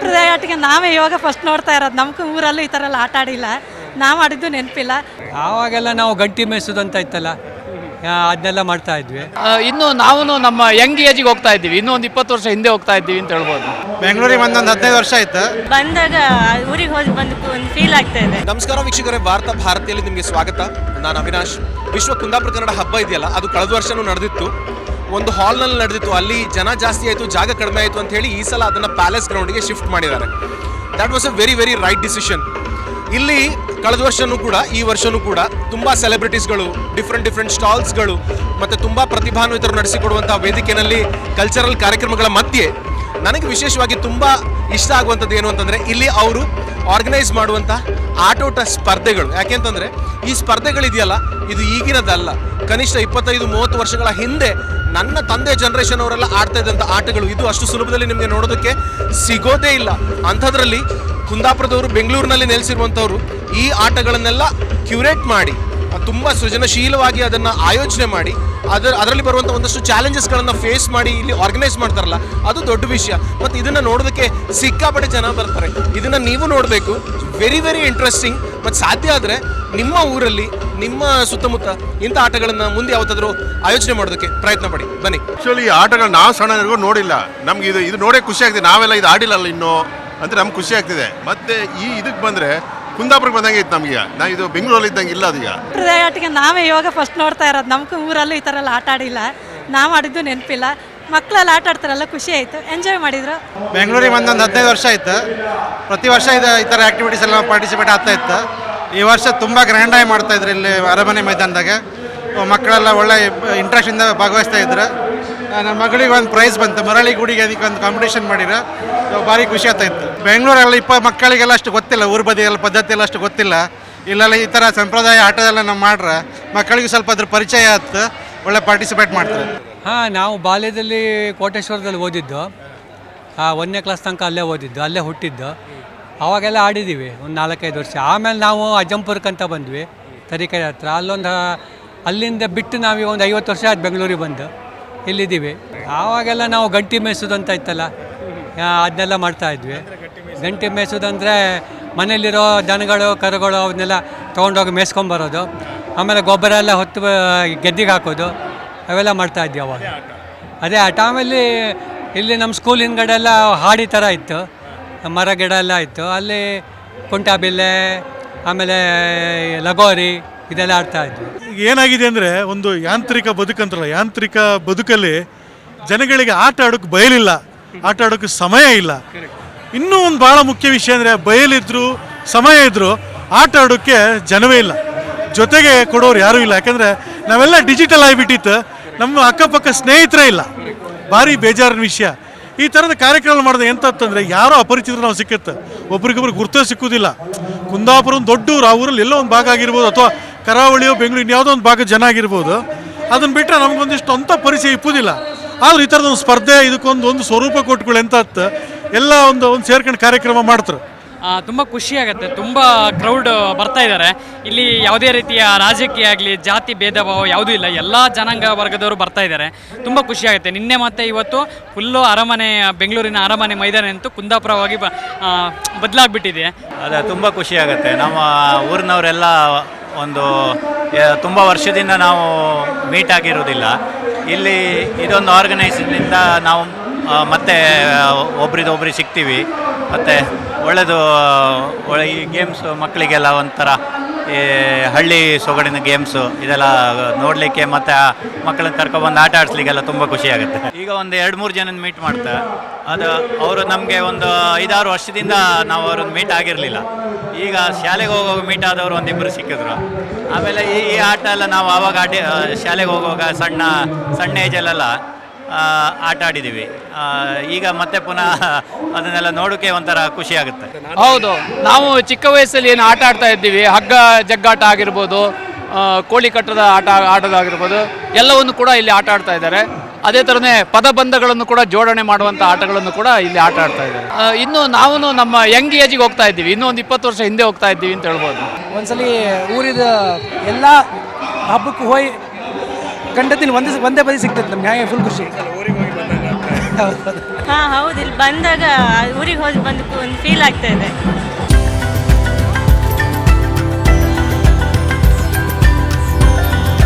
ಹೃದಯ ಆಟಿಕೆ ನಾವೇ ಇವಾಗ ಫಸ್ಟ್ ನೋಡ್ತಾ ಇರೋದು. ನಮ್ಗೆ ಊರಲ್ಲೂ ಈ ಥರ ಎಲ್ಲ ಆಟ ಆಡಿಲ್ಲ. ನಾವು ಆಡಿದ್ದು ನೆನಪಿಲ್ಲ. ಆವಾಗೆಲ್ಲ ನಾವು ಗಂಟಿ ಮೇಯಿಸೋದು ಅಂತ ಇತ್ತಲ್ಲ? ಆ, ಅದನ್ನೆಲ್ಲ ಮಾಡ್ತಾ ಇದ್ವಿ. ಇನ್ನು ನಾವು ನಮ್ಮ ಯಂಗ್ ಏಜಿಗೆ ಹೋಗ್ತಾ ಇದ್ದೀವಿ. ಇನ್ನೂ ಒಂದು ಇಪ್ಪತ್ತು ವರ್ಷ ಹಿಂದೆ ಹೋಗ್ತಾ ಇದ್ದೀವಿ ಅಂತ ಹೇಳ್ಬೋದು. ಬೆಂಗಳೂರಿಗೆ ಬಂದೊಂದು ಹದಿನೈದು ವರ್ಷ ಆಯ್ತು? ಬಂದಾಗ ಊರಿಗೆ ಹೋಗಿ ಬಂದು ಒಂದು ಫೀಲ್ ಆಗ್ತಾ ಇದೆ. ನಮಸ್ಕಾರ ವೀಕ್ಷಕರೇ ಭಾರತ ಭಾರತಿಯಲ್ಲಿ ನಿಮಗೆ ಸ್ವಾಗತ. ನಾನು ಅವಿನಾಶ್. ವಿಶ್ವ ಕುಂದಾಪುರ ಕನ್ನಡ ಹಬ್ಬ ಇದೆಯಲ್ಲ ಅದು ಕಳೆದ ವರ್ಷನೂ ನಡೆದಿತ್ತು. ಒಂದು ಹಾಲ್ನಲ್ಲಿ ನಡೆದಿತ್ತು. ಅಲ್ಲಿ ಜನ ಜಾಸ್ತಿ ಆಯಿತು, ಜಾಗ ಕಡಿಮೆ ಆಯಿತು ಅಂತ ಹೇಳಿ ಈ ಸಲ ಅದನ್ನು ಪ್ಯಾಲೇಸ್ ಗ್ರೌಂಡ್ಗೆ ಶಿಫ್ಟ್ ಮಾಡಿದ್ದಾರೆ. That was a very very right decision ಇಲ್ಲಿ ಕಳೆದ ವರ್ಷನೂ ಕೂಡ, ಈ ವರ್ಷನೂ ಕೂಡ ತುಂಬ ಸೆಲೆಬ್ರಿಟೀಸ್ಗಳು ಡಿಫ್ರೆಂಟ್ ಡಿಫ್ರೆಂಟ್ ಸ್ಟಾಲ್ಸ್ಗಳು ಮತ್ತು ತುಂಬ ಪ್ರತಿಭಾನ್ವಿತರು ನಡೆಸಿಕೊಡುವಂಥ ವೇದಿಕೆಯಲ್ಲಿ ಕಲ್ಚರಲ್ ಕಾರ್ಯಕ್ರಮಗಳ ಮಧ್ಯೆ ನನಗೆ ವಿಶೇಷವಾಗಿ ತುಂಬ ಇಷ್ಟ ಆಗುವಂಥದ್ದು ಏನು ಅಂತಂದರೆ, ಇಲ್ಲಿ ಅವರು ಆರ್ಗನೈಸ್ ಮಾಡುವಂಥ ಆಟೋಟ ಸ್ಪರ್ಧೆಗಳು. ಯಾಕೆಂತಂದರೆ ಈ ಸ್ಪರ್ಧೆಗಳಿದೆಯಲ್ಲ, ಇದು ಈಗಿನದಲ್ಲ. ಕನಿಷ್ಠ ಇಪ್ಪತ್ತೈದು, ಮೂವತ್ತು ವರ್ಷಗಳ ಹಿಂದೆ ನನ್ನ ತಂದೆ ಜನ್ರೇಷನ್ ಅವರೆಲ್ಲ ಆಡ್ತಾ ಇದ್ದಂಥ ಆಟಗಳು ಇದು ಅಷ್ಟು ಸುಲಭದಲ್ಲಿ ನಿಮಗೆ ನೋಡೋದಕ್ಕೆ ಸಿಗೋದೇ ಇಲ್ಲ. ಅಂಥದ್ರಲ್ಲಿ ಕುಂದಾಪುರದವರು ಬೆಂಗಳೂರಿನಲ್ಲಿ ನೆಲೆಸಿರುವಂಥವ್ರು ಈ ಆಟಗಳನ್ನೆಲ್ಲ ಕ್ಯೂರೇಟ್ ಮಾಡಿ, ತುಂಬ ಸೃಜನಶೀಲವಾಗಿ ಅದನ್ನು ಆಯೋಜನೆ ಮಾಡಿ, ಅದರ, ಅದರಲ್ಲಿ ಬರುವಂಥ ಒಂದಷ್ಟು ಚಾಲೆಂಜಸ್ಗಳನ್ನು ಫೇಸ್ ಮಾಡಿ, ಇಲ್ಲಿ ಆರ್ಗನೈಸ್ ಮಾಡ್ತಾರಲ್ಲ, ಅದು ದೊಡ್ಡ ವಿಷಯ. ಮತ್ತು ಇದನ್ನು ನೋಡೋದಕ್ಕೆ ಸಿಕ್ಕಾಪಟ್ಟೆ ಜನ ಬರ್ತಾರೆ. ಇದನ್ನು ನೀವು ನೋಡಬೇಕು. ವೆರಿ ವೆರಿ ಇಂಟ್ರೆಸ್ಟಿಂಗ್ ಮತ್ತು ಸಾಧ್ಯ ಆದರೆ ನಿಮ್ಮ ಊರಲ್ಲಿ ನಿಮ್ಮ ಸುತ್ತಮುತ್ತ ಇಂಥ ಆಟಗಳನ್ನು ಮುಂದೆ ಯಾವತ್ತಾದರೂ ಆಯೋಜನೆ ಮಾಡೋದಕ್ಕೆ ಪ್ರಯತ್ನ ಪಡಿ. ಬನ್ನಿ. ಆ್ಯಕ್ಚುಲಿ ಈ ಆಟಗಳು ನಾವು ಸಣ್ಣವರೆಗೂ ನೋಡಿಲ್ಲ. ನಮ್ಗೆ ಇದು ಇದು ನೋಡೇ ಖುಷಿ ಆಗ್ತಿದೆ. ನಾವೆಲ್ಲ ಇದು ಆಡಿಲ್ಲಲ್ಲ ಇನ್ನು ಅಂತ ನಮ್ಗೆ ಖುಷಿ ಆಗ್ತಿದೆ. ಮತ್ತೆ ಈ ಇದಕ್ಕೆ ಬಂದರೆ ಕುಂದಾಪುರಕ್ಕೆ ಬಂದಂಗೆ ಇತ್ತು ನಮಗೆ ನಾ ಇದು ಬೆಂಗಳೂರಲ್ಲಿ ಇದ್ದಂಗೆ ಇಲ್ಲ ಅದೀಗ ಹೃದಯ ಆಟಿಕೆ ನಾವೇ ಇವಾಗ ಫಸ್ಟ್ ನೋಡ್ತಾ ಇರೋದು. ನಮಗೂ ಊರಲ್ಲೂ ಈ ಥರ ಎಲ್ಲ ಆಟ ಆಡಿಲ್ಲ. ನಾವು ಆಡಿದ್ದು ನೆನಪಿಲ್ಲ. ಮಕ್ಕಳೆಲ್ಲ ಆಟ ಆಡ್ತಾರಲ್ಲ ಖುಷಿ ಆಯಿತು. ಎಂಜಾಯ್ ಮಾಡಿದ್ರು. ಬೆಂಗಳೂರಿಗೆ ಬಂದೊಂದು ಹದಿನೈದು ವರ್ಷ ಆಯ್ತು. ಪ್ರತಿ ವರ್ಷ ಇದು, ಈ ಥರ ಆ್ಯಕ್ಟಿವಿಟೀಸ್ ಎಲ್ಲ ಪಾರ್ಟಿಸಿಪೇಟ್ ಆಗ್ತಾ ಇತ್ತು. ಈ ವರ್ಷ ತುಂಬ ಗ್ರ್ಯಾಂಡಾಗಿ ಮಾಡ್ತಾ ಇದ್ರು ಇಲ್ಲಿ ಅರಮನೆ ಮೈದಾನದಾಗ. ಮಕ್ಕಳೆಲ್ಲ ಒಳ್ಳೆ ಇಂಟ್ರೆಸ್ಟಿಂದ ಭಾಗವಹಿಸ್ತಾ ಇದ್ರು. ನಮ್ಮ ಮಗಳಿಗೆ ಒಂದು ಪ್ರೈಸ್ ಬಂತು, ಮರಳಿ ಗುಡಿಗೆ ಅದಕ್ಕೆ ಒಂದು ಕಾಂಪಿಟೇಷನ್ ಮಾಡಿದ್ರು ಸೊ ಭಾರಿ ಖುಷಿ ಆಗ್ತಾ ಇತ್ತು. ಬೆಂಗಳೂರಲ್ಲಿ ಇಪ್ಪ ಮಕ್ಕಳಿಗೆಲ್ಲ ಅಷ್ಟು ಗೊತ್ತಿಲ್ಲ, ಊರ ಬದಿಯೆಲ್ಲ ಪದ್ಧತಿ ಎಲ್ಲ ಅಷ್ಟು ಗೊತ್ತಿಲ್ಲ. ಇಲ್ಲೆಲ್ಲ ಈ ಥರ ಸಂಪ್ರದಾಯ ಆಟದೆಲ್ಲ ನಾವು ಮಾಡ್ರೆ, ಮಕ್ಕಳಿಗೆ ಸ್ವಲ್ಪ ಅದ್ರ ಪರಿಚಯ ಆಯ್ತು ಒಳ್ಳೆ ಪಾರ್ಟಿಸಿಪೇಟ್ ಮಾಡ್ತಾರೆ. ಹಾಂ, ನಾವು ಬಾಲ್ಯದಲ್ಲಿ ಕೋಟೇಶ್ವರದಲ್ಲಿ ಓದಿದ್ದು. ಒಂದನೇ ಕ್ಲಾಸ್ ತನಕ ಅಲ್ಲೇ ಓದಿದ್ದು, ಅಲ್ಲೇ ಹುಟ್ಟಿದ್ದು. ಅವಾಗೆಲ್ಲ ಆಡಿದ್ದೀವಿ, ಒಂದು ನಾಲ್ಕೈದು ವರ್ಷ. ಆಮೇಲೆ ನಾವು ಅಜ್ಜಂಪುರಕ್ಕೆ ಅಂತ ಬಂದ್ವಿ, ತರೀಕೆರೆ ಹತ್ರ. ಅಲ್ಲೊಂದು, ಅಲ್ಲಿಂದ ಬಿಟ್ಟು ನಾವೀಗ ಒಂದು ಐವತ್ತು ವರ್ಷ ಆಯ್ತು ಬೆಂಗಳೂರಿಗೆ ಬಂದು, ಇಲ್ಲಿದ್ದೀವಿ. ಆವಾಗೆಲ್ಲ ನಾವು ಗಂಟಿ ಮೇಯಿಸೋದು ಅಂತ ಇತ್ತಲ್ಲ ಅದನ್ನೆಲ್ಲ ಮಾಡ್ತಾ ಇದ್ವಿ. ಗಂಟಿ ಮೇಯಿಸೋದಂದರೆ ಮನೇಲಿರೋ ದನಗಳು, ಕರುಗಳು ಅವನ್ನೆಲ್ಲ ತೊಗೊಂಡೋಗಿ ಮೇಯಿಸ್ಕೊಂಬರೋದು ಆಮೇಲೆ ಗೊಬ್ಬರ ಎಲ್ಲ ಹೊತ್ತು ಗೆದ್ದಿಗೆ ಹಾಕೋದು. ಅವೆಲ್ಲ ಮಾಡ್ತಾ ಇದ್ವಿ ಅವಾಗ. ಅದೇ ಆ ಟೈಮಲ್ಲಿ ಇಲ್ಲಿ ನಮ್ಮ ಸ್ಕೂಲ್ ಹಿಂದ್ಗಡೆ ಎಲ್ಲ ಹಾಡಿ ಥರ ಇತ್ತು. ಮರ ಗಿಡ ಎಲ್ಲ ಇತ್ತು. ಅಲ್ಲಿ ಕುಂಟಾಬಿಲ್ಲೆ ಆಮೇಲೆ ಲಗೋರಿ ಇದೆಲ್ಲ ಆಡ್ತಾ ಇದ್ವಿ. ಈಗ ಏನಾಗಿದೆ ಅಂದರೆ ಒಂದು ಯಾಂತ್ರಿಕ ಬದುಕಂತಲ್ಲ ಯಾಂತ್ರಿಕ ಬದುಕಲ್ಲಿ ಜನಗಳಿಗೆ ಆಟ ಆಡೋಕ್ಕೆ ಬಯಲಿಲ್ಲ. ಆಟ ಆಡೋಕ್ಕೆ ಸಮಯ ಇಲ್ಲ. ಇನ್ನೂ ಒಂದು ಭಾಳ ಮುಖ್ಯ ವಿಷಯ ಅಂದರೆ ಬಯಲಿದ್ರು, ಸಮಯ ಇದ್ದರೂ ಆಟ ಆಡೋಕ್ಕೆ ಜನವೇ ಇಲ್ಲ. ಜೊತೆಗೆ ಕೊಡೋರು ಯಾರೂ ಇಲ್ಲ. ಯಾಕಂದರೆ ನಾವೆಲ್ಲ ಡಿಜಿಟಲ್ ಆಗಿಬಿಟ್ಟಿತ್ತು. ನಮ್ಮ ಅಕ್ಕಪಕ್ಕ ಸ್ನೇಹಿತರೇ ಇಲ್ಲ. ಭಾರಿ ಬೇಜಾರಿನ ವಿಷಯ. ಈ ಥರದ ಕಾರ್ಯಕ್ರಮ ಮಾಡಿದ್ರೆ ಎಂತಂತಂದರೆ ಯಾರೋ ಅಪರಿಚಿತರು ನಾವು ಸಿಕ್ಕುತ್ತೆ. ಒಬ್ರಿಗೊಬ್ರು ಗುರುತೇ ಸಿಕ್ಕುವುದಿಲ್ಲ ಕುಂದಾಪುರ ಒಂದು ದೊಡ್ಡ ಊರು ಆ ಊರಲ್ಲಿ ಎಲ್ಲೋ ಒಂದು ಭಾಗ ಆಗಿರ್ಬೋದು, ಅಥವಾ ಕರಾವಳಿಯೋ ಬೆಂಗಳೂರು ಯಾವುದೋ ಒಂದು ಭಾಗ ಜನ ಆಗಿರ್ಬೋದು, ಅದನ್ನು ಬಿಟ್ಟರೆ ನಮಗೊಂದಿಷ್ಟು ಅಂಥ ಪರಿಚಯ ಇಪ್ಪುದಿಲ್ಲ. ಆದರೆ ಈ ಥರದ ಒಂದು ಸ್ಪರ್ಧೆ, ಇದಕ್ಕೊಂದು ಒಂದು ಸ್ವರೂಪ ಕೊಟ್ಗಳು ಎಂತ ಎಲ್ಲ ಒಂದು ಒಂದು ಸೇರ್ಕೊಂಡು ಕಾರ್ಯಕ್ರಮ ಮಾಡ್ತಾರೆ. ತುಂಬ ಖುಷಿಯಾಗತ್ತೆ ತುಂಬ ಕ್ರೌಡ್ ಬರ್ತಾ ಇದ್ದಾರೆ ಇಲ್ಲಿ ಯಾವುದೇ ರೀತಿಯ ರಾಜಕೀಯ ಆಗಲಿ, ಜಾತಿ ಭೇದ ಭಾವ ಯಾವುದೂ ಇಲ್ಲ, ಎಲ್ಲ ಜನಾಂಗ ವರ್ಗದವರು ಬರ್ತಾ ಇದ್ದಾರೆ ತುಂಬ ಖುಷಿಯಾಗುತ್ತೆ ನಿನ್ನೆ ಮತ್ತೆ ಇವತ್ತು ಫುಲ್ಲು ಅರಮನೆ, ಬೆಂಗಳೂರಿನ ಅರಮನೆ ಮೈದಾನ ಅಂತೂ ಕುಂದಾಪುರವಾಗಿ ಬ ಬದಲಾಗ್ಬಿಟ್ಟಿದೆ. ಅದೇ, ತುಂಬ ಖುಷಿಯಾಗುತ್ತೆ ನಮ್ಮ ಊರಿನವರೆಲ್ಲ ಒಂದು ತುಂಬ ವರ್ಷದಿಂದ ನಾವು ಮೀಟ್ ಆಗಿರೋದಿಲ್ಲ. ಇಲ್ಲಿ ಇದೊಂದು ಆರ್ಗನೈಸಿಂದ ನಾವು ಮತ್ತೆ ಒಬ್ರಿದೊಬ್ರಿಗೆ ಸಿಗ್ತೀವಿ. ಮತ್ತು ಒಳ್ಳೆಯದು ಒಳ್ಳೆ ಈ ಗೇಮ್ಸು ಮಕ್ಕಳಿಗೆಲ್ಲ ಒಂಥರ ಈ ಹಳ್ಳಿ ಸೊಗಡಿನ ಗೇಮ್ಸು ಇದೆಲ್ಲ ನೋಡಲಿಕ್ಕೆ ಮತ್ತು ಮಕ್ಕಳನ್ನ ಕರ್ಕೊಬಂದು ಆಟ ಆಡಿಸ್ಲಿಕ್ಕೆಲ್ಲ ತುಂಬ ಖುಷಿಯಾಗುತ್ತೆ ಈಗ ಒಂದು ಎರಡು ಮೂರು ಜನನ ಮೀಟ್ ಮಾಡ್ತಾ ಅದು ಅವರು ನಮಗೆ ಒಂದು ಐದಾರು ವರ್ಷದಿಂದ ನಾವು ಅವ್ರನ್ನ ಮೀಟ್ ಆಗಿರಲಿಲ್ಲ. ಈಗ ಶಾಲೆಗೆ ಹೋಗುವಾಗ ಮೀಟ್ ಆದವರು ಒಂದಿಬ್ಬರು ಸಿಕ್ಕಿದ್ರು. ಆಮೇಲೆ ಈ ಆಟ ಎಲ್ಲ ನಾವು ಆವಾಗ ಆಟ ಶಾಲೆಗೆ ಹೋಗುವಾಗ ಸಣ್ಣ ಸಣ್ಣ ಏಜಲ್ಲೆಲ್ಲ ಆ, ಆಟ ಆಡಿದ್ದೀವಿ. ಈಗ ಮತ್ತೆ ಪುನಃ ಅದನ್ನೆಲ್ಲ ನೋಡೋಕೆ ಒಂಥರ ಖುಷಿ ಆಗುತ್ತೆ. ಹೌದು. ನಾವು ಚಿಕ್ಕ ವಯಸ್ಸಲ್ಲಿ ಏನು ಆಟ ಆಡ್ತಾ ಇದ್ದೀವಿ. ಹಗ್ಗ ಜಗ್ಗಾಟ ಆಗಿರ್ಬೋದು ಕೋಳಿ ಕಟ್ಟದ ಆಟ ಆಡೋದಾಗಿರ್ಬೋದು ಎಲ್ಲವನ್ನು ಕೂಡ ಇಲ್ಲಿ ಆಟ ಆಡ್ತಾ ಇದ್ದಾರೆ. ಅದೇ ಥರನೇ ಪದಬಂಧಗಳನ್ನು ಕೂಡ ಜೋಡಣೆ ಮಾಡುವಂಥ ಆಟಗಳನ್ನು ಕೂಡ ಇಲ್ಲಿ ಆಟ ಆಡ್ತಾ ಇದ್ದಾರೆ. ಇನ್ನು ನಾವು ನಮ್ಮ ಯಂಗ್ ಏಜಿಗೆ ಹೋಗ್ತಾ ಇದ್ದೀವಿ. ಇನ್ನೂ ಒಂದು ಇಪ್ಪತ್ತು ವರ್ಷ ಹಿಂದೆ ಹೋಗ್ತಾ ಇದ್ದೀವಿ ಅಂತ ಹೇಳ್ಬೋದು. ಒಂದ್ಸಲಿ ಊರಿದ ಎಲ್ಲ ಹಬ್ಬಕ್ಕೂ ಹೋಗಿ ಗಂಡತಿನ ಒಂದೇ ಒಂದೇ ಬದಿ ಸಿಗ್ತದೆ ನಮ್ಗೆ ಹಾಗೆ ಫುಲ್ ಖುಷಿ. ಹೌದು. ಹಾಂ ಹೌದು ಇಲ್ಲಿ ಬಂದಾಗ ಊರಿಗೆ ಹೋಗಿ ಬಂದು ಒಂದು ಫೀಲ್ ಆಗ್ತಾ ಇದೆ.